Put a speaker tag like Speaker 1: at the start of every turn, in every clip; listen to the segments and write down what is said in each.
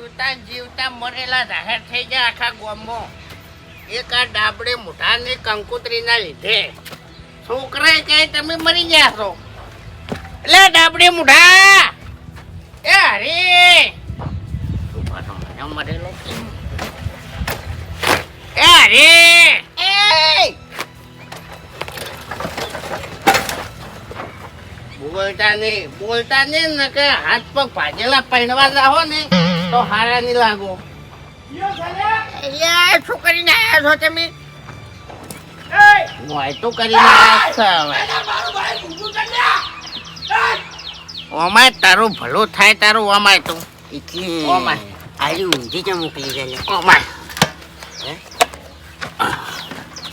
Speaker 1: જીવતા જીવતા મરેલા જાહેર થઈ ગયા આખા ગામમાં. એક આ ડાબડે મોઢાની કંકુતરીના લીધે. છોકરા કહે, તમે મરી ગયા છો. એટલે ડાબડે મોઢા. એ હરે. બોલતા નહીં બોલતા નહીં ને કે હાથ પગ ભાજેલા પહેરવા જાઓ ને. તો હારા નહીં લાગો. યાર શું કરીને આયા છો તમે. મોય તો કરીને આયા છો હવે. ઓમાય તારું ભલું થાય તારું ઓમાય તું.
Speaker 2: એટલે
Speaker 1: ઓમાય.
Speaker 2: આલી ઊંધી જ મોકલી છે લે.
Speaker 1: ઓમાય.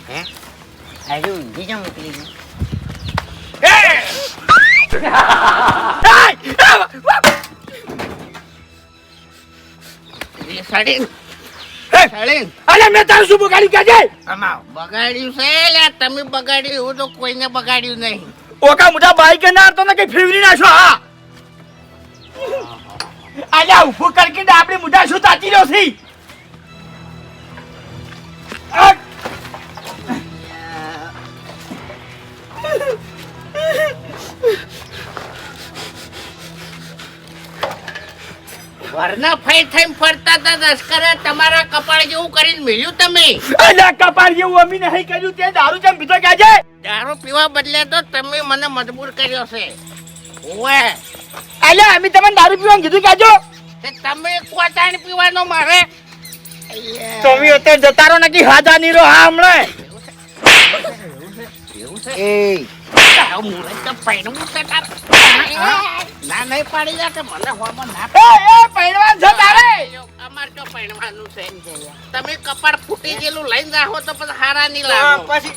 Speaker 2: હે? આલી ઊંધી જ મોકલી છે
Speaker 1: એ સડીન સડીન
Speaker 3: અરે મેં તારું શું બગાડ્યું? કે છે
Speaker 1: અમાવ બગાડ્યું છે લે તમે બગાડ્યું એવું તો કોઈને બગાડ્યું નહીં.
Speaker 3: ઓકા મોટા બાઈક ના તો ને કઈ ફેવરી નાખો હા? આજા ઉભું કરકે આપણી મોટા શું તાચી રહ્યો છે?
Speaker 1: વરના ફાઈ થઈને ફરતા હતા લશ્કરે તમારા કપાળ જેવું કરીને મિલ્યું તમે.
Speaker 3: અલ્યા કપાળ જેવું અમી નહીં કર્યું તે દારૂ ચમ પીધો કે છે?
Speaker 1: દારૂ પીવા બદલે તો તમે મને મજબૂર કર્યો છે. ઓવે.
Speaker 3: અલ્યા અમે તમને દારૂ પીવાનું કીધું કે જો?
Speaker 1: તમે કોટાણ પીવાનો મારે?
Speaker 3: તમે અત્યારે જતા રહો નકી હાજા નીરો હા હમણે.
Speaker 1: એવું છે?
Speaker 2: એ
Speaker 1: તારું મુરત તો પૈણું છે તાર. ના નહીં પાડી જા કે મને હોમાં ના
Speaker 3: એ એ છે તારે
Speaker 1: અમાર તો પૈણવાનું છે તમે કપાળ ફૂટી ગયેલું લઈને જાહો તો પછી હારા નહીં પછી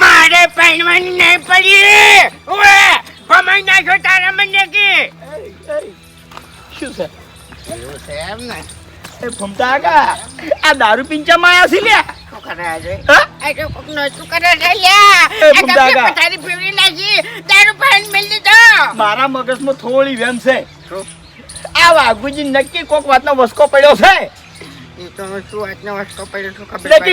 Speaker 3: મારે પહેરવાની નહીં પડી ઓએ કમાઈ નાખ્યો તારા મને કે શું છે
Speaker 1: એવું છે એમ ને
Speaker 3: એ આ દારૂ પિંચામાં માયા છે લ્યા
Speaker 1: શું કરે આજે
Speaker 3: હા?
Speaker 1: આ તો કોક નોતું કરે છે લ્યા. પથારી ફેરવી નાખી. તારું પાણી મેલી દીધો.
Speaker 3: મારા મગજમાં થોડી વેમ છે. આ વાઘુજી નક્કી કોક વાતનો વસકો પડ્યો છે?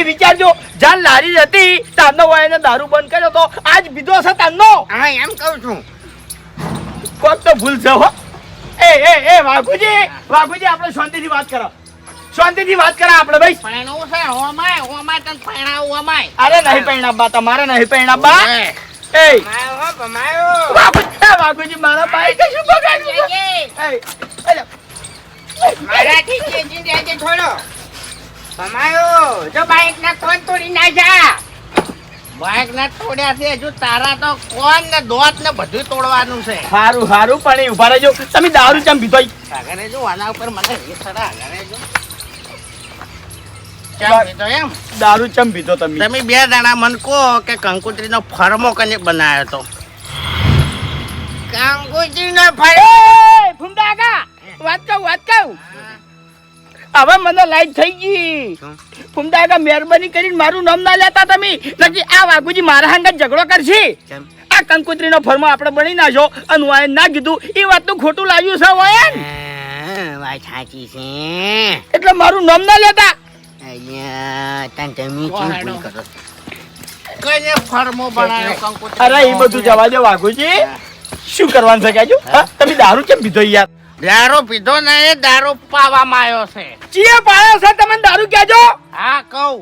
Speaker 3: વિચારજો જાન લારી હતી તારનો વાયને દારૂ બંધ કર્યો તો આજ બીજો છે તારનો
Speaker 1: હા એમ કહું છું.
Speaker 3: કોક તો ભૂલ છે હો. એ એ એ વાઘુજી વાઘુજી આપણે શાંતિથી વાત કરો. શાંતિથી વાત કરો આપણે ભાઈ.
Speaker 1: પૈણું છે હોમાય હોમાય તને
Speaker 3: અરે નહીં પૈણાબા તમારે નહીં
Speaker 1: ઓવે.
Speaker 3: એ. મારા ભાઈ કે શું બગાડ્યું
Speaker 1: મારાથી રહેજે થોડો જો બાઈક ના કોણ તોડી નાખ્યા. બાઈક ના તોડ્યા છે હજુ તારા તો કોણ ને દોત ને બધું તોડવાનું છે.
Speaker 3: સારું સારું પણ ઊભા રહેજો. તમે દારૂ ચમ પીધો?
Speaker 1: આગળ જો આના ઉપર મને રીસ ચડે આગળ જો એમ
Speaker 3: દારૂ ચમ પીધો તમે?
Speaker 1: તમે બે દાણા મન કહો કે કંકુત્રી નો ફરમો કને બનાવ્યો તો. કંકુત્રી નો ફરમો?
Speaker 3: એ, વાત કહું વાત કહું. હવે મને લાઈટ થઈ ગઈ. ફૂમતા કાકા, મહેરબાની કરીને મારું નામ ના લેતા તમે. નકી આ વાઘુજી મારા હાંગત ઝઘડો કરશે. આ કંકુત્રીનો ફરમો આપણે બની નાખ્યો અને હું એને ના કીધું. એ વાતનું ખોટું લાગ્યું છે વયન
Speaker 2: વાત સાચી છે.
Speaker 3: એટલે મારું નામ ના લેતા.
Speaker 2: તમે કેમ ભૂલ કરો.
Speaker 1: ફરમો બનાવ્યો કંકુત્રી
Speaker 3: અરે એ બધું જવા દે વાઘુજી. શું કરવાનું છે કહેજો? તમે દારૂ કેમ પીધો યાર?
Speaker 1: દારૂ પીધો ને એ દારૂ પાવામાં આવ્યો છે.
Speaker 3: ચીએ પાયો છે તમે દારૂ કહેજો.
Speaker 1: હા કહું.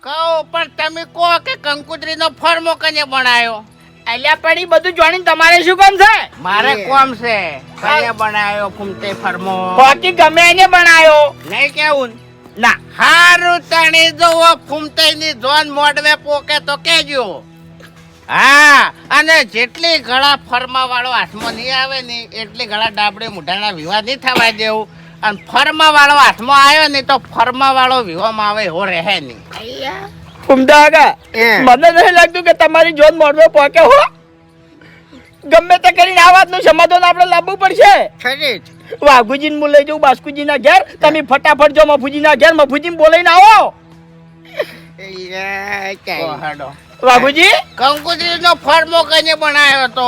Speaker 1: કહું પણ તમે કહો કે કંકુત્રી નો ફરમો કને બનાવ્યો?
Speaker 3: અલ્યા પડી બધું જોઈને તમારે શું કામ છે?
Speaker 1: મારે કોમ છે. કને બનાવ્યો ફૂમતે ફરમો
Speaker 3: બાકી ગમે એને બનાયો
Speaker 1: નહીં કેવું ને? હારું તણી જોવો ફૂમતાઈની જોન મોડવે પોકે તો કેજો. હા અને જેટલી ગળા ફરમા વાળો હાથમાં નહીં આવે ને એટલી ગળા ડાબડે મુઢાના વિવાહ નહીં થવા દેવું. અને ફરમા વાળો હાથમાં આવ્યો ને તો ફરમા વાળો વિવાહમાં આવે એવો રહે નહીં.
Speaker 3: ફૂમતા મને નહીં લાગતું કે તમારી જોન મોડવે પોકે હો. ગમે તે કરીને આ વાતનું સમાધાન આપણે લાવવું પડશે.
Speaker 1: ખરી
Speaker 3: વાઘુજીને હું લઈ જાઉં બાસ્કુજી ઘેર. તમે ફટાફટ જો મફુજીના ઘેર મફુજીને બોલાઈને આવો.
Speaker 1: વાઘુજી
Speaker 3: વાઘુજી?
Speaker 1: કંકુત્રી નો ફરમો કને બનાવ્યો તો.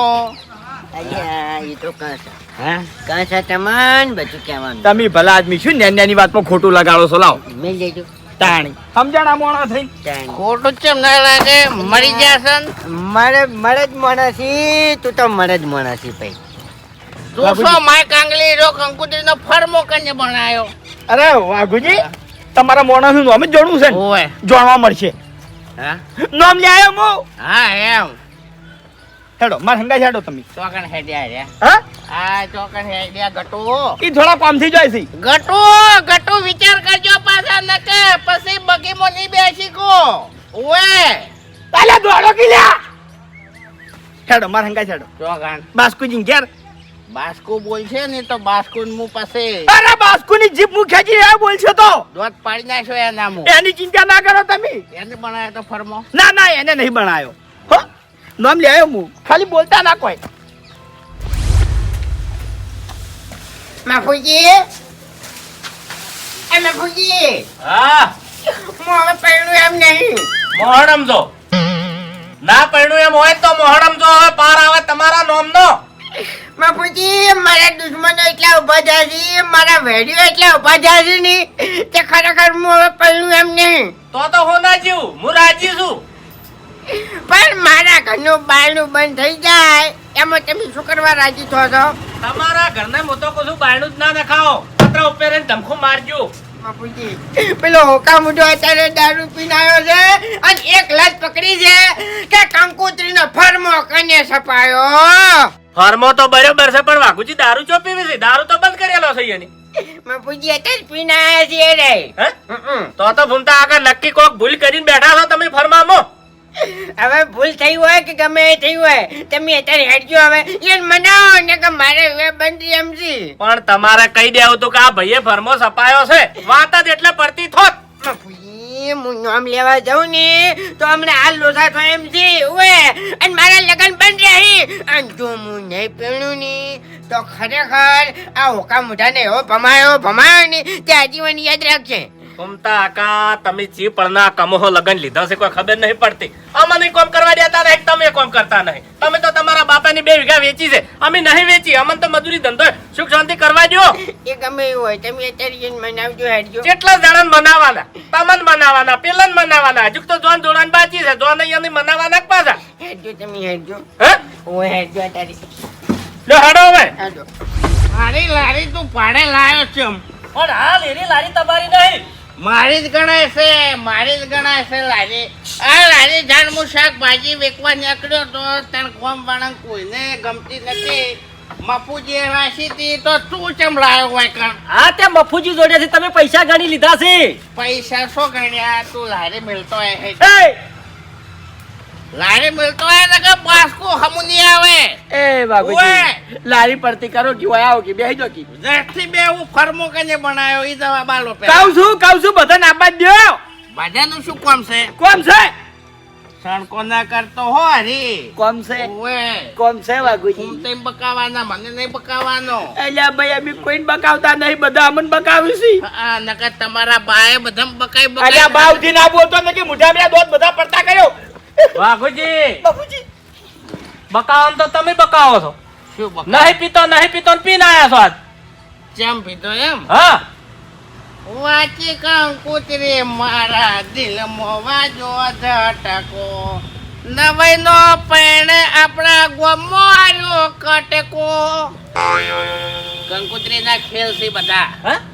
Speaker 3: તમે ભલા આદમી શું ને નાની વાતમાં ખોટું લગાડો છો લાવો. તાણી સમજણા મોણા થઈ?
Speaker 1: ખોટું કેમ ના લાગે? મરી જશે ને?
Speaker 2: મળે મળે જ માણસી તું તો મળે જ માણસી ભાઈ.
Speaker 1: તું શું માય કાંગલી રો કંકુતરી નો ફરમો કને બનાયો?
Speaker 3: અરે વાઘુજી તમારા મોણાનું નામ જ જોડવું છે
Speaker 1: ઓય.
Speaker 3: જાણવા મળશે.
Speaker 1: હા?
Speaker 3: નામ લે આવ્યો મો.
Speaker 1: હા એમ.
Speaker 3: હેડો માર હંગા હેડો તમે.
Speaker 1: ચોકન હેડ્યા રે.
Speaker 3: હા?
Speaker 1: આ ચોકન હેડ્યા ગટુ.
Speaker 3: ઈ થોડા કામથી જાય છે.
Speaker 1: ગટુ ગટુ વિચાર કરજો પાછા ન કે પછી બગીમો ની બેસી કો ઓય.
Speaker 3: તાલે દોડો કી લ્યા. હેડો માર હંગા હેડો.
Speaker 1: ચોકન
Speaker 3: બાસ્કુજી ઘેર.
Speaker 1: બાસ્કુ બોલશે ને તો બાસ્કો મુ પાસે
Speaker 3: અરે બાસ્કુની જીપ મુ ખેંચી રહ્યા બોલશે તો?
Speaker 1: દોત પાડી નાખ્યો એના મુ
Speaker 3: એની ચિંતા ના કરો તમે.
Speaker 1: એને બનાયો તો ફરમો.
Speaker 3: ના ના એને નહીં બનાયો. હો? નામ લે આવ્યો હું ખાલી બોલતા ના કોઈ.
Speaker 2: માફુજી? એ માફુજી?
Speaker 4: હા?
Speaker 2: હું પડ્યું એમ નહીં.
Speaker 4: મોહરમ જો. ના પડ્યું એમ હોય તો
Speaker 2: બાપુજી મારા દુશ્મનો એટલા ઊભા થયા છે? મારા વેડીઓ એટલા ઊભા થયા છે ને? તે ખરેખર હું હવે પહેલું એમ નહીં.
Speaker 4: તો તો હું ના જીવું હું રાજી છું.
Speaker 2: પણ મારા ઘરનું બારણું બંધ થઈ જાય. એમાં તમે શું કરવા રાજી થો છો?
Speaker 4: તમારા ઘરને તો કશું બારણું જ ના નખાવો. પત્ર ઉપર ધમખું મારજો.
Speaker 2: બાપુજી પેલો હોકા મુઢો અત્યારે દારૂ પીને આવ્યો છે અને એક લત પકડી છે કે કંકુત્રીનો ફરમો કને સપાયો
Speaker 4: ફરમો તો બરોબર છે પણ વાઘુજી દારૂ ચો પીવી છે? દારૂ તો બંધ કરેલો છે એની.
Speaker 2: બાપુજી અત્યારે જ પીને આવ્યા છીએ રે
Speaker 4: તો તો ભૂમતા આગળ નક્કી કોક ભૂલ કરીને બેઠા છો તમે ફરમામો?
Speaker 2: હવે ભૂલ થઈ હોય કે ગમે એ થઈ હોય તમે અત્યારે હેડજો હવે. એને મનાવો ને કે મારે હવે બંધ એમ છે.
Speaker 4: પણ તમારે કહી દેવું તો કે આ ભાઈએ ફરમો સપાયો છે. વાત જ એટલે પડતી થોત.
Speaker 2: બાપુજી, હું નામ લેવા જાઉં ને તો હમણાં હાલ લોસા થાય એમ છે ઓએ અને મારા લગન બંધ રહી અને જો હું નહીં પીણું ને તો ખરેખર આ હોકા મોઢાને એવો ભમાયો ભમાયો ને તે આજીવન યાદ રાખશે
Speaker 4: ઘૂમતા આકા તમે ચી પળના કમોહો લગન લીધા છે કોઈ ખબર નહીં પડતી. અમને કોમ કરવા દેતા નહીં તમે કોમ કરતા નહીં. તમે તો તમારા બાપાની બે વીઘા વેચી છે અમે નહીં વેચી અમને તો મજૂરી ધંધો સુખ શાંતિ કરવા દો
Speaker 2: એ ગમે એવું હોય તમે અત્યારે જઈને મનાવજો હેડજો.
Speaker 4: કેટલા જણાને મનાવાના તમને મનાવાના પેલન મનાવાના. હજુ તો જોન જોડાન બાચી છે જોન અહીંયા મનાવાના જ પાછા?
Speaker 2: હેડજો તમે હેડજો.
Speaker 4: હે?
Speaker 2: હું હેડજો અત્યારે.
Speaker 4: લો હેડો હવે.
Speaker 2: હેડજો
Speaker 1: લારી લારી તું ભાડે લાયો છે
Speaker 4: પણ હાલ એની લારી તમારી નહીં.
Speaker 1: મારી જ ગણાય છે મારી જ ગણાય છે લારી. આ લારી ધાન હું શાકભાજી વેચવા નીકળ્યો તો તને કોમ વાળા કોઈને ગમતી નથી. મફુજી રાશી હતી તો તું ચમ લાયો હોય કણ
Speaker 5: હા તે મફુજી જોડેથી તમે પૈસા ગણી લીધા છે.
Speaker 1: પૈસા શું ગણ્યા? તું લારી મળતો હે. લારી મિલતો હે ને કે બાસ્કો હમુની આવે.
Speaker 3: એ બાબુજી! લારી પડતી કરો કે ઓય આવો કે બેહી જો કે.
Speaker 1: જેથી બે હું ફરમો કને બનાયો ઈ જવાબ આલો
Speaker 3: પે
Speaker 1: પેલા
Speaker 3: છું કાવ છું બધા નાબાદ દ્યો.
Speaker 1: બધાનું શું કોમ છે?
Speaker 3: કોમ છે?
Speaker 1: સણકો ના કરતો હો હરી
Speaker 3: કોમ છે?
Speaker 1: ઓવે
Speaker 3: કોમ છે બાબુજી
Speaker 1: હું તેમ બકાવાના મને નહીં બકાવાનો.
Speaker 3: એટલે ભાઈ અમે કોઈને બકાવતા નહીં બધા અમન બકાવ્યું આ
Speaker 1: હા નકર તમારા બાએ બધા બકાઈ
Speaker 3: અલ્યા બાવજી ના બોલતો ને કે મુઠા બે દોત બધા પડતા કર્યો.
Speaker 4: વાઘુજી!
Speaker 3: બાપુજી!
Speaker 4: બકાવો તો તમે બકાવો છો.
Speaker 1: શું બકા
Speaker 4: નહીં પીતો નહીં પીતો ને પીને આયા છો આજ.
Speaker 1: ચમ પીતો એમ?
Speaker 4: હા.
Speaker 1: વાંચી કંકુતરી મારા દિલમાં વાજો ધટકો. નવાઈ નો પૈણે આપણા ગોમો આર્યો કટકો. કંકુત્રી ના ખેલ છે બધા.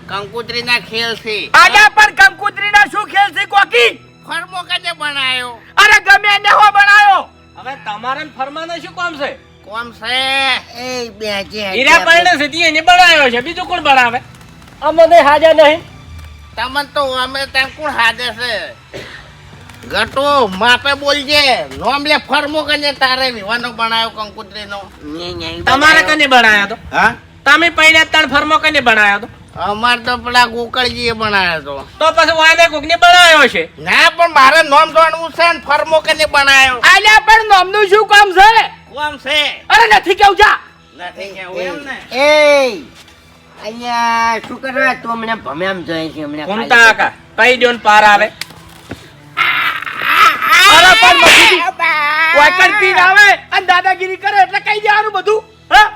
Speaker 4: કંકુત્રી
Speaker 1: કંકુતરી ના ખેલ છે.
Speaker 3: આના પર કંકુત્રી ના શું ખેલ છે કોકી?
Speaker 1: ફરમો કદે બનાયો?
Speaker 3: અરે ગમે એને હો બનાયો.
Speaker 4: હવે તમારે ફરમાને શું કામ છે?
Speaker 1: કોમ છે?
Speaker 2: એ બે જે
Speaker 4: હીરા પરણે સતી એને બનાવ્યો છે બીજું કોણ બનાવે?
Speaker 5: અમને હાજર નહીં.
Speaker 1: તમન તો અમે તેમ કોણ હાજે છે? ગટો માપે બોલજે. નોમ લે ફરમો કને તારે વિવાનો બનાયો કંકુત્રી નો
Speaker 4: તમારે કને બનાવ્યો તો?
Speaker 1: હા?
Speaker 4: તમે પહેલા ત્રણ ફરમો કને બનાવ્યો તો?
Speaker 1: અમાર તો પેલા ગોકળજીએ બનાવ્યો તો
Speaker 4: તો પછી વાને કોકને બનાવ્યો છે?
Speaker 1: ના પણ મારે નોમ જાણવું છે ને ફરમો કને બનાવ્યો
Speaker 3: આલ્યા પણ નામનું શું કામ છે?
Speaker 1: કોમ છે?
Speaker 3: અરે નથી કેવું જા.
Speaker 1: નથી કેવું એમ ને.
Speaker 2: એ અહીંયા શું કરવા? તો મને ભમે ભમ્યામ જોઈએ છે હમણાં
Speaker 4: ઘૂમતા
Speaker 2: ખાલી.
Speaker 4: કઈ દો ને પાર આવે.
Speaker 3: અરે પણ મફુજી વાકણ પીન આવે અને દાદાગીરી કરે એટલે કઈ દેવાનું બધું હા?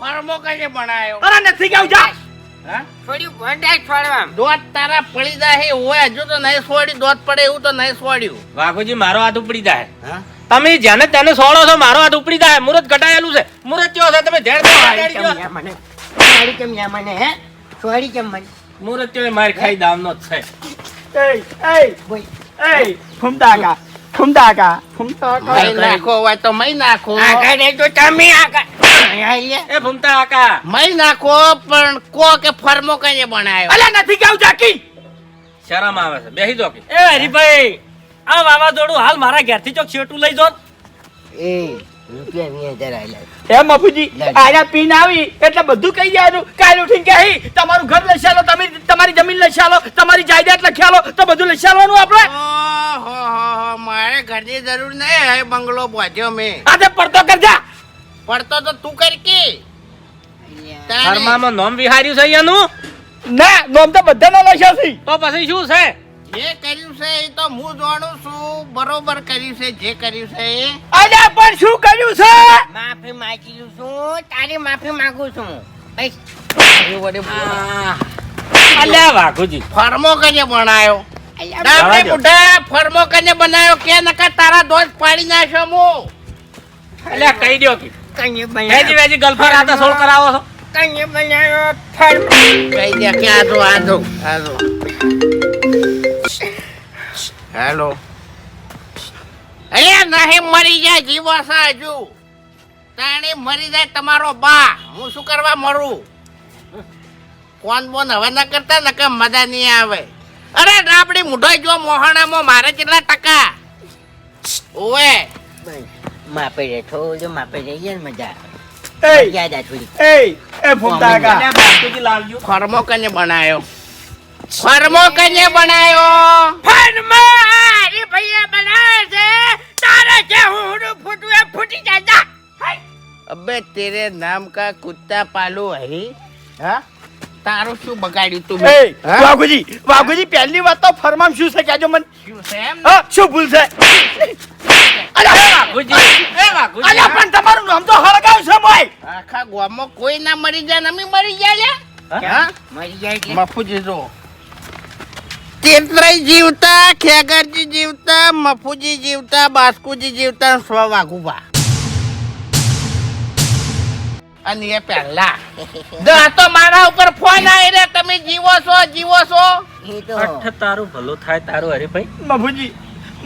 Speaker 1: ફરમો કઈ બનાવ્યો
Speaker 3: અરે નથી કેવું જા.
Speaker 2: થોડી ભંડાર છોડવા
Speaker 1: દોત તારા પડી જાય હોય હજુ તો નહીં છોડી દોત પડે એવું તો નહીં છોડ્યું
Speaker 4: વાઘુજી મારો હાથ ઉપડી જાય. તમે જેને તેને સોળો છો મારો હાથ ઉપડી જાય. મુહૂર્ત ઘટાયેલું છે. મુહૂર્ત કયો છે? તમે
Speaker 2: યા મને? સોરી કેમ યા મને હે? સોરી કેમ મને?
Speaker 4: મુહૂર્ત કયો માર ખાઈ દામનો છે.
Speaker 3: એ એ
Speaker 2: બોલ.
Speaker 3: એ ફૂમતા કા ફૂમતા કા ફૂમતા કા.
Speaker 1: નાખો હોય તો મહી નાખો.
Speaker 2: આગળ એ તો તમે લે.
Speaker 4: એ ભૂમતા કાકા.
Speaker 1: મય નાખો પણ કો કે ફરમો કઈ બનાવ્યો?
Speaker 3: અલા નથી કેવું જાકી
Speaker 4: શરમ આવે છે. બેહી દો કે.
Speaker 5: એ હરીભાઈ આ વાવાઝોડું હાલ મારા ઘેરથી ચોક છેટું લઈ જો
Speaker 2: એ રૂપિયા વીસ હજાર આલ્યા.
Speaker 3: એ મફુજી આયા પીન આવી એટલે બધું કહી દેવાનું કાલ ઉઠીને કે હી? તમારું ઘર લઈ ચાલો તમે તમારી જમીન લઈ ચાલો તમારી જાયદાદ લઈ આલો તો બધું લઈ ચાલવાનું આપણે.
Speaker 1: ઓહો હો હો, મારે ઘરની જરૂર નહીં હે બંગલો પહોંચ્યો મેં.
Speaker 3: આજે પડતો કરજા
Speaker 1: પડતો તો તું કરી કે.
Speaker 4: ધર્મામાં નોમ વિહાર્યું છે અહીંયાનું?
Speaker 3: ના નોમ તો બધાનો લખ્યો છે.
Speaker 4: તો પછી શું છે?
Speaker 1: જે કર્યું છે એ તો હું જાણું છું બરોબર કર્યું છે જે કર્યું છે એ.
Speaker 3: અરે પણ શું કર્યું છે?
Speaker 2: માફી માંગી લઉં છું તારી માફી માંગુ છું. ભાઈ.
Speaker 1: મારી વડે
Speaker 4: અલ્યા વાઘુજી.
Speaker 1: ફરમો કને બનાવ્યો
Speaker 2: અલ્યા,
Speaker 1: ડાબરે બુઢા ફરમો કને બનાયો? કે નકા તારા દોસ્ત પાડી નાખ્યો હું?
Speaker 4: અલ્યા કહી દો કે
Speaker 2: કંઈ
Speaker 4: વેજી
Speaker 2: બનાવ્યો
Speaker 4: વેજી ગલ્ફર સોળ કરાવો છો.
Speaker 2: કંઈ બનાવ્યો? ફર
Speaker 1: કહી દે કે આ જો આ જો આ જો હેલો. અરે નહીં મરી જાય જીવો હજુ. તાણી મરી જાય તમારો બા. હું શું કરવા મરું? કોન બોન હવે ના કરતા નકે મજા નહીં આવે. અરે ડાબડી મુઢો જો મોહણામાં મારે કેટલા ટકા? ઓએ
Speaker 2: માપે રે થોડું માપે રહીએ ને મજા
Speaker 3: એ
Speaker 2: યાદ આ થોડી.
Speaker 3: એ એ ફૂમતા કા
Speaker 1: ફરમો કને બનાયો? ફરમો કને બનાયો?
Speaker 2: ફરમારી! ભૈયા બનાવે છે. તારા જે હુડું ફૂટું એ ફૂટી જાય.
Speaker 1: અબે તેરે નામ કા કુત્તા પાલુ હરી? હા? તારું શું બગાડ્યું તું
Speaker 3: એ
Speaker 1: હા?
Speaker 3: વાઘુજી વાઘુજી પહેલી વાત તો ફરમામ શું છે? કહેજો મને.
Speaker 1: શું છે એમ?
Speaker 3: શું ભૂલ છે? અલ્યા
Speaker 4: વાઘુજી વાઘુજી
Speaker 3: અલ્યા પણ તમારું નામ તો હળગાવ છે ભાઈ.
Speaker 1: આખા ગામમાં કોઈ ના મરી જાય ને અમે મરી જાય લે હા?
Speaker 2: મરી જાય
Speaker 1: મફુજી જો. તેતરાઈ જીવતા ખેગરજી જીવતા મફુજી જીવતા બાસ્કુજી જીવતા સ્વ વાઘુબા અને એ પહેલા. તો મારા ઉપર ફોન આવી રહ્યા તમે જીવો છો જીવો છો.
Speaker 2: એ તો
Speaker 4: તારું ભલું થાય તારું હરીભાઈ
Speaker 3: મફુજી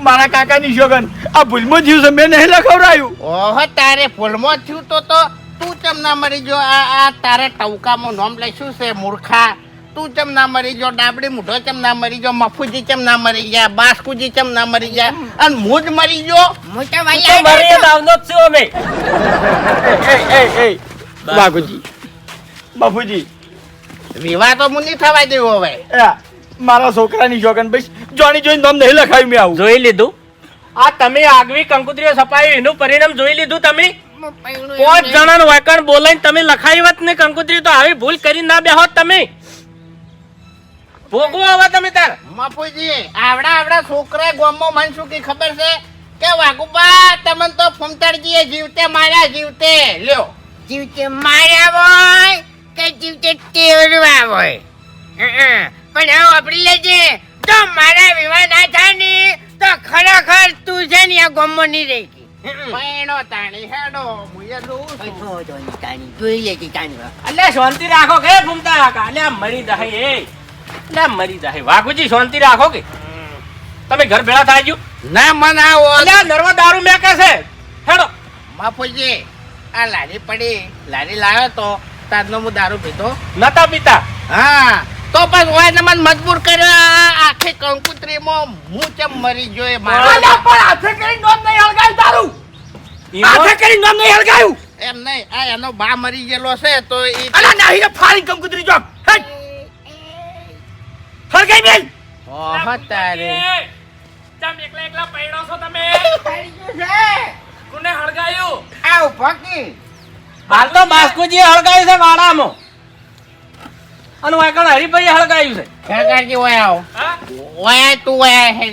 Speaker 3: મારા કાકાની શોગન આ ભૂલમાં જીવ છે મેં નહીં લખવડાયું.
Speaker 1: ઓહો તારે ભૂલમાં થયું તો તો તું ચમ ના મરી જો આ આ તારે ટવકામાં નામ લખ્યું છે મૂર્ખા. તું ચમ ના મરી જો ડાબડી મૂઢો ચમ ના મરી જો મફુજી ચમ ના મરી ગયા? બાસ્કુજી ચમ ના મરી ગયા? અને હું જ મરી ગયો?
Speaker 2: મોટા
Speaker 5: તો મારે એ છું. અમે.
Speaker 3: એ એ મફુજી
Speaker 1: વિવાહ તો મુની થવા દેવો હવે.
Speaker 3: એ મારા છોકરાની જોગન ભાઈ જોણી જોઈને નામ નહીં લખાયું મેં આવું.
Speaker 4: જોઈ લીધું? આ તમે આગવી કંકુતરીઓ છપાયું એનું પરિણામ જોઈ લીધું તમે? પાંચ જણાનું વાકણ બોલાઈને તમે લખાયું વાત ને કંકુતરી તો આવી ભૂલ કરી ના બેહો તમે. ભોગવો હવે તમે તાર.
Speaker 1: મફુજી આવડા આવડા છોકરા ગામમાં મન શું કી ખબર છે? કે વાગુબા તમને તો ફમતાડજીએ જીવતે માર્યા જીવતે. લ્યો.
Speaker 2: જીવતે માર્યા હોય કે જીવતે ટેવરવા હોય? પણ હવે વાપરી લેજે. તો મારા વિવાહ ના થાય ને તો ખરેખર તું છે ને આ ગમો નહીં રહી ગઈ.
Speaker 1: પૈણો તાણી હેડો મુયે
Speaker 2: તાણી. તાણી.
Speaker 4: અલ્યા શાંતિ રાખો કે ભૂમતા કાકા અલ્યા મરી જાય એ. અલ્યા મરી જાય. વાઘુજી શાંતિ રાખો કે. તમે ઘર ભેળા થાય જો
Speaker 1: ના મન આવો.
Speaker 4: અલ્યા નર્મદ દારૂ મેકે છે. હેડો.
Speaker 1: બાપુજી આ લારી પડી. લારી લાવ્યો તો તારનો હું દારૂ પીતો
Speaker 4: નતા પીતા?
Speaker 1: હા. તો પણ હોય ને મને મજબૂર કર્યો આખી કંકુત્રીમાં હું ચમ મરી ગયો એ મારો?
Speaker 3: પણ હાથે કરી નોમ નહીં હળગાયું તારું. હાથે કરી નોમ નહીં હળગાયું.
Speaker 1: એમ નહીં આ એનો બા મરી ગયેલો છે તો એ
Speaker 3: અલ્યા નહીં રે ફાડી કંકુત્રી જો. હેટ હળગાઈ બેન.
Speaker 1: ઓહો તારે.
Speaker 4: ચમ એકલા એકલા પૈડો છો તમે? કોને હળગાયું?
Speaker 2: આ ઊભો
Speaker 4: હાલ તો બાસ્કુજી હળગાયું છે વાડામાં અને વાકણ હરિભાઈ હળગાયું છે.
Speaker 1: ખેગારજી ઓય આવો.
Speaker 4: હા?
Speaker 1: તું ઓય હે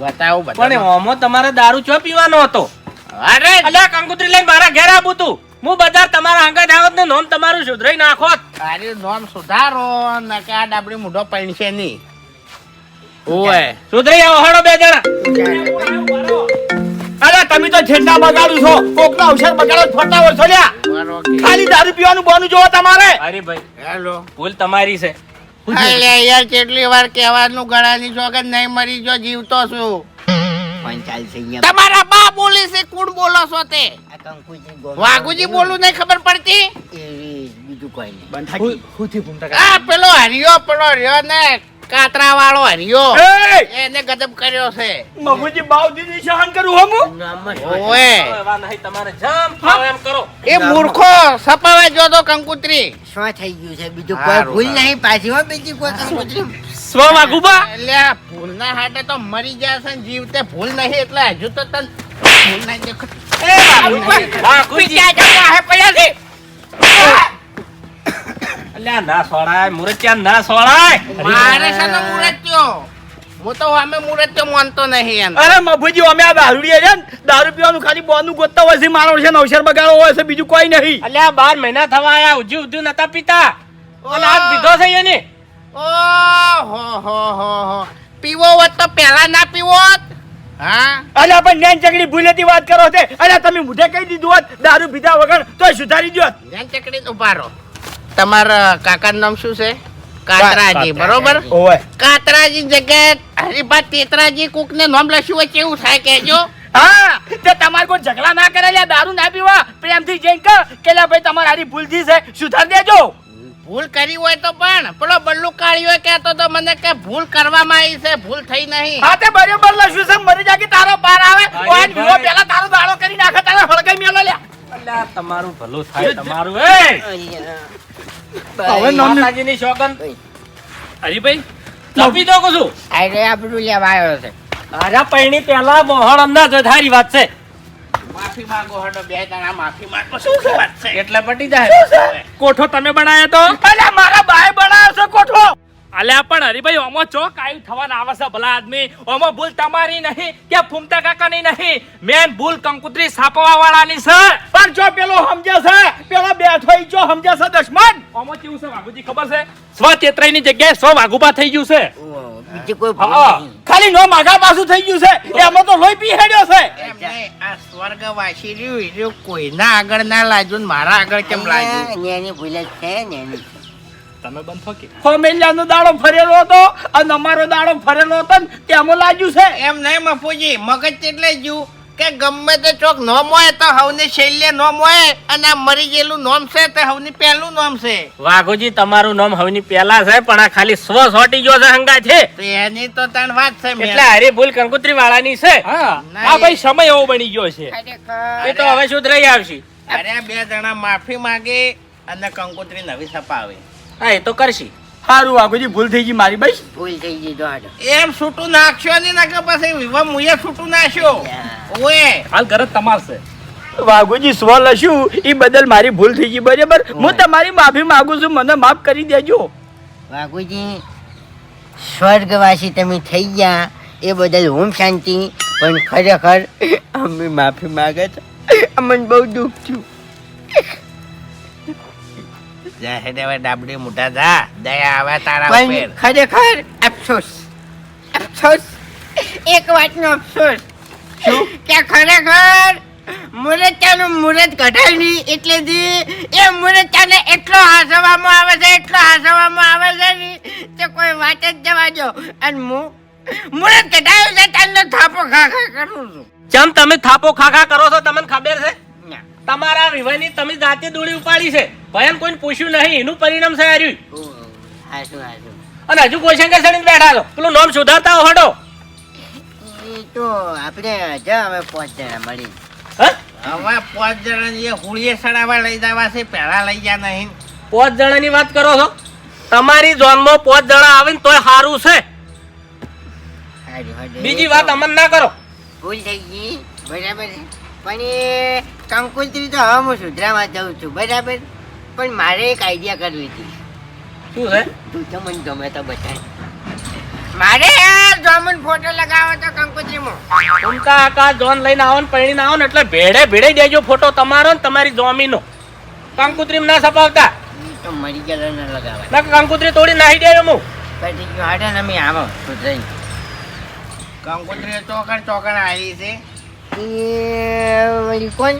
Speaker 1: બતાવો
Speaker 4: પણ ઓમો તમારે દારૂ ચો પીવાનો હતો?
Speaker 1: અરે
Speaker 4: અલ્યા કંકુત્રી લઈને મારા ઘેર આવું તું. હું બજાર તમારા આંગણ આવત ને નોમ તમારું સુધરાઈ નાખો
Speaker 1: તારી નોમ સુધારો ને કે આ ડાબડી મૂઢો પૈણશે નહીં.
Speaker 4: ઓય. સુધરાઈ આવો હળો બે જણા.
Speaker 3: અરે તમે તો છેડા બગાડું છો. કોકનો અવસર બગાડો જ ખોટા છો લ્યા.
Speaker 1: કે
Speaker 3: ખાલી દારૂ પીવાનું બોનું જોવો તમારે.
Speaker 4: અરે ભાઈ
Speaker 1: હેલો.
Speaker 4: ભૂલ તમારી છે.
Speaker 1: અલે યાર કેટલી વાર કહેવાનું ગળાની જોગન નહીં મરી જો જીવતો છું. તમારા બા બોલે છે કોણ બોલો છો તે?
Speaker 2: આ
Speaker 1: વાઘુજી બોલું નહીં ખબર પડતી?
Speaker 2: બીજું કોઈ નહીં.
Speaker 3: બંધાકી
Speaker 1: આ પેલો હરિયો પેલો રહ્યો ને કાતરા વાળો હરિયો એને ગજબ કર્યો છે.
Speaker 3: મગુજી બાવજીની સહન કરું હમ
Speaker 1: ઓએ
Speaker 4: તમારે જમ ફાવે એમ કરો.
Speaker 1: એ મૂર્ખો સપાવા જો તો કંકુત્રી.
Speaker 2: શું થઈ ગયું છે? બીજું કોઈ ભૂલ નહીં પાછી હો બીજી કોઈ કંકુત્રી.
Speaker 5: સ્વ વાઘુબા
Speaker 1: એટલે ભૂલના હાટે તો મરી જશે ને જીવતે ભૂલ નહીં એટલે હજુ તો તન ભૂલ નહીં દેખાતી.
Speaker 4: વાઘુજી. અલ્યા ના સોળાય મુરત્યા ના સોળાય.
Speaker 1: મારે છે ને મુરત્યો. હું તો અમે મુરત્યો માનતો નહીં એમ.
Speaker 3: અરે મભુજી અમે આ દારૂડીએ છે ને દારૂ પીવાનું ખાલી બોનું ગોતતા હોય છે મારો છે બગાડો હોય છે બીજું કોઈ નહીં.
Speaker 4: અલ્યા બાર મહિના થવા આયા ઉજી ઉજી નતા પીતા. અને આજ પીધો છે એને.
Speaker 1: ઓહો હો હો હો. પીવો હોત તો પહેલા ના પીવો હોત? હા?
Speaker 3: અરે પણ નેન ચકડી ભૂલેતી વાત કરો છે. અરે તમે મુઢે કહી દીધું હોત દારૂ પીધા વગર તોય સુધારી દ્યો.
Speaker 1: ધ્યાન ચકડી ઊભા રહો. તમારા કાકાનું નામ શું છે? કાતરાજી બરોબર? કાતરાજી જગ્યાએ હરિભા તેતરાજી કુક ને નામ લખ્યું હોય કેવું થાય કેજો
Speaker 3: હા તે તમારે કોઈ ઝઘડા ના કરે લ્યા દારૂ ના પીવા. પ્રેમથી જઈને કહો કે લ્યા ભાઈ તમારી હારી ભૂલ થઈ છે સુધાર દેજો.
Speaker 1: ભૂલ કરી હોય તો પણ પેલો બલ્લુ કાળિયો કહેતો તો મને કે ભૂલ કરવામાં આવી છે ભૂલ થઈ નહીં.
Speaker 3: હા તે બરાબર લખ્યું છે મરી જાગી તારો પાર આવે. ઓય વિવો પેલા તારો દાડો કરી નાખે તારે હળગાઈ મેલો લ્યા.
Speaker 4: અલ્યા તમારું ભલું થાય તમારું એ!
Speaker 3: હવે નામ
Speaker 4: માતાજીની સોગંદ હરીભાઈ લપી દો કશું.
Speaker 2: અરે આપણું લેવા આવ્યો છે.
Speaker 4: આજા પૈણી પેલા મોહણ અંદાજ વધારી વાત છે.
Speaker 1: માફી માંગો હડો બે જણા માફી માંગો. શું શું વાત છે?
Speaker 4: એટલે પટી જાય.
Speaker 5: કોઠો તમે બનાવ્યો તો?
Speaker 3: અલ્યા મારા ભાઈ બનાવ્યો છે કોઠો.
Speaker 5: અલ્યા પણ હરીભાઈ ઓમો ચોક કાઈ થવાના આવે છે ભલા આદમી? ઓમો ભૂલ તમારી નહીં કે ફૂમતા કાકાની નહીં. મેન ભૂલ કંકુત્રી સાપવા વાળાની છે.
Speaker 3: પણ જો પેલો સમજે છે પેલો બેઠો ઈ જો સમજે છે દશમન?
Speaker 5: ઓમો કેવું છે વાઘુજી ખબર છે? સ્વ તેત્રાઈ ની જગ્યાએ સ્વ વાગુભા થઈ ગયું છે.
Speaker 2: બીજી કોઈ
Speaker 3: ખાલી નો માગા પાછું થઈ ગયું છે. એમાં તો લોહી પી હેડ્યો છે.
Speaker 1: આ સ્વર્ગવાસી રહ્યું રહ્યું કોઈના આગળ ના લાગ્યું ને મારા આગળ કેમ લાગ્યું?
Speaker 2: એની ભૂલ છે નેની
Speaker 5: તમે બંધ થો કે.
Speaker 3: ફોમેલિયાનો દાડો ફરેલો હતો અને અમારો દાડો ફરેલો હતો ને તેમાં લાગ્યું છે.
Speaker 1: એમ નહીં મફુજી મગજ એટલે જ્યું? કે ગમે તે ચોક નોમ હોય તો હવની શૈલ્ય નોમ હોય અને આ મરી ગયેલું નોમ છે તે હવની પહેલું નોમ છે.
Speaker 4: વાઘોજી તમારું નામ હવની પહેલા છે પણ આ ખાલી સ્વ સોટી ગયો છે હંગા છે
Speaker 1: તો એની તો તણ વાત છે મેં.
Speaker 4: એટલે હરી ભૂલ કંકુત્રી વાળાની છે.
Speaker 5: હા. આ ભાઈ સમય એવો બની ગયો છે.
Speaker 2: ખરેખર.
Speaker 4: એ તો હવે સુધરાઈ આવશે.
Speaker 1: અરે બે જણા માફી માંગે અને કંકોત્રી નવી છપાવે.
Speaker 4: હા એ તો કરશી.
Speaker 3: સારું વાઘુજી ભૂલ થઈ ગઈ મારી ભાઈ
Speaker 2: ભૂલ થઈ ગઈ તો હાડો
Speaker 1: એમ છૂટું નાખશો ને નકર પછી વિવા મુયે છૂટું નાખ્યો. ઓએ.
Speaker 5: હાલ ઘર જ તમાર છે.
Speaker 3: વાઘુજી સ્વ લશું. એ બદલ મારી ભૂલ થઈ ગઈ બરાબર? હું તમારી માફી માંગુ છું મને માફ કરી દેજો.
Speaker 2: વાઘુજી સ્વર્ગવાસી તમે થઈ ગયા. એ બદલ ઓમ શાંતિ પણ ખરેખર અમે માફી માંગે છે. અમને બહુ દુઃખ થયું.
Speaker 1: જા હેડ હવે ડાબડી મોટા થા દયા આવે તારા ઉપર.
Speaker 2: ખરેખર અફસોસ. અફસોસ. એક વાતનો અફસોસ. કે ખરેખર મુરત્યાનું મુરત નહીં એટલે દી એ મુરત્યાને એટલો હાસવામાં આવે છે એટલો હાસવામાં આવે છે ને તે કોઈ વાત જ જવા દો. અને હું મુરત કઢાયું છે તારનો થાપો ખા ખા કરું છું.
Speaker 4: જેમ તમે થાપો ખાખા કરો છો તમને ખબર વિવાહની તમે જાતે દોડી ઉપાડી છે. ભયન કોઈને પૂછ્યું નહીં. એનું પરિણામ છે હાર્યું અને હજુ ક્વેશ્ચન કે સડીને બેઠા છો? પેલું નામ સુધારતા
Speaker 2: હોડો તો આપણે જા હવે પાંચ જણા મળી
Speaker 1: હવે પાંચ જણા જે હુળીએ સડાવા લઈ જવા છે પહેલા લઈ જા નહીં.
Speaker 4: પાંચ જણાની વાત કરો છો? તમારી જોનમાં પાંચ જણા આવે ને તોય સારું છે. બીજી વાત અમન ના કરો.
Speaker 2: ભૂલ થઈ ગઈ. બરાબર પણ કંકુત્રી તો હવે હું સુધરામાં જાઉં છું બરાબર? પણ મારે એક આઈડિયા કરવી હતી.
Speaker 4: શું હે
Speaker 2: તું તો મને ગમે તો બચાય મારે યાર જામુન ફોટો લગાવો તો કંકોત્રીમાં
Speaker 4: ઉમકા આકા જોન લઈને આવો ને પૈણીને આવો ને એટલે ભેડે ભેડે દેજો ફોટો તમારો ને તમારી જોમીનો. કંકુત્રી ના સપાવતા.
Speaker 2: તો મરી ગયેલો ન લગાવાય.
Speaker 4: ના કંકુત્રી તોડી નાહી દેજો હું.
Speaker 2: પછી ગયો હાડે ને અમે આવો સુધરાઈ.
Speaker 1: કંકોત્રી ચોકડ ચોકડ આવી છે.
Speaker 2: એ કોણ?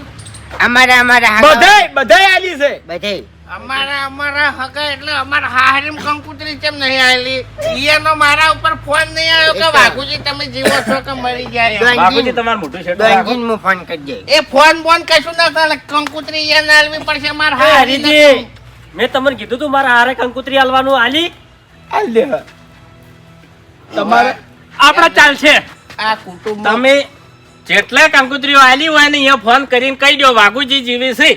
Speaker 2: અમારા અમારા
Speaker 3: બધાય બધાય આલી છે.
Speaker 2: બધાય.
Speaker 1: અમારા અમારા હગા એટલે અમારા હાહરીમ કંકુતરી કેમ નહીં આવેલી ઈયાનો મારા ઉપર ફોન નહીં આવ્યો કે વાઘુજી તમે જીવો છો કે મરી જાય
Speaker 4: વાઘુજી તમાર મોટું છે
Speaker 2: ડોંગીન હું ફોન કરી જાય
Speaker 1: એ ફોન બોન કશું ના થાય કંકુતરી ઈયાને આલવી પડશે મારા
Speaker 4: એ
Speaker 1: હાહરીને
Speaker 4: હરીજી મેં તમને કીધું તું મારા હારે કંકુત્રી આલવાનું આલી.
Speaker 3: આલે તમારે
Speaker 5: આપડા ચાલશે
Speaker 1: આ કુટુંબ
Speaker 4: તમે જેટલા કંકુત્રીઓ આલી હોય ને અહીંયા ફોન કરીને કહી દો વાઘુજી જીવી છે.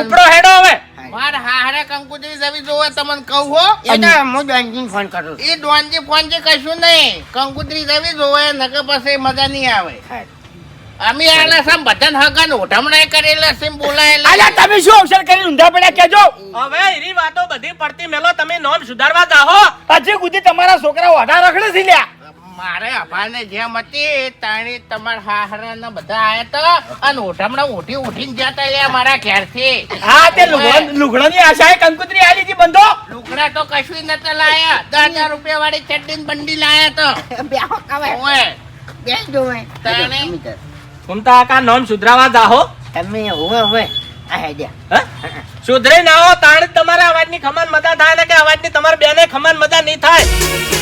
Speaker 4: ઉપડો હેડો હવે.
Speaker 1: માર હારે કંકુતરી જવી જોવે તમને કહું હો.
Speaker 2: એટલે હું ડોંગીન ફોન કરું
Speaker 1: એ ડોનજી ફોનજી કશું નહીં. કંકુતરી જવી જોવે નકર પછી મજા નહીં આવે. અમે આલા સમ બધાને હગન ઓઢમણાય કરેલા સિમ બોલાયેલા
Speaker 3: આલા તમે શું અવસર કરી ઊંધા પડ્યા કેજો
Speaker 4: હવે એની વાતો બધી પડતી મેલો તમે નોમ સુધારવા જાહો.
Speaker 3: હજી સુધી તમારા છોકરા ઓઢા રખડે છે લ્યા
Speaker 1: મારે અભાને જેમ હતી તાણી તમારા હાહરા બધા આયા તા અને ઓઢમણા ઉઠી ઉઠીને જતા રહ્યા મારા ઘેરથી.
Speaker 3: હા તે લુગડા આશા આશાએ કંકુતરી આલી હતી બંધો.
Speaker 1: લુગડા તો કશું નતા લાયા. દસ હજાર રૂપિયા વાળી ચડ્ડી ને બંડી લાયા તો તાણે?
Speaker 4: આકા નોમ સુધરાવા જાહો.
Speaker 2: તમે હોવે હોવે આ હેડ્યા.
Speaker 4: હે? સુધરી ના હો તાણ જ તમારા અવાજની ખમન મજા થાય ને કે અવાજની તમારા બેને ખમન મજા નહીં થાય?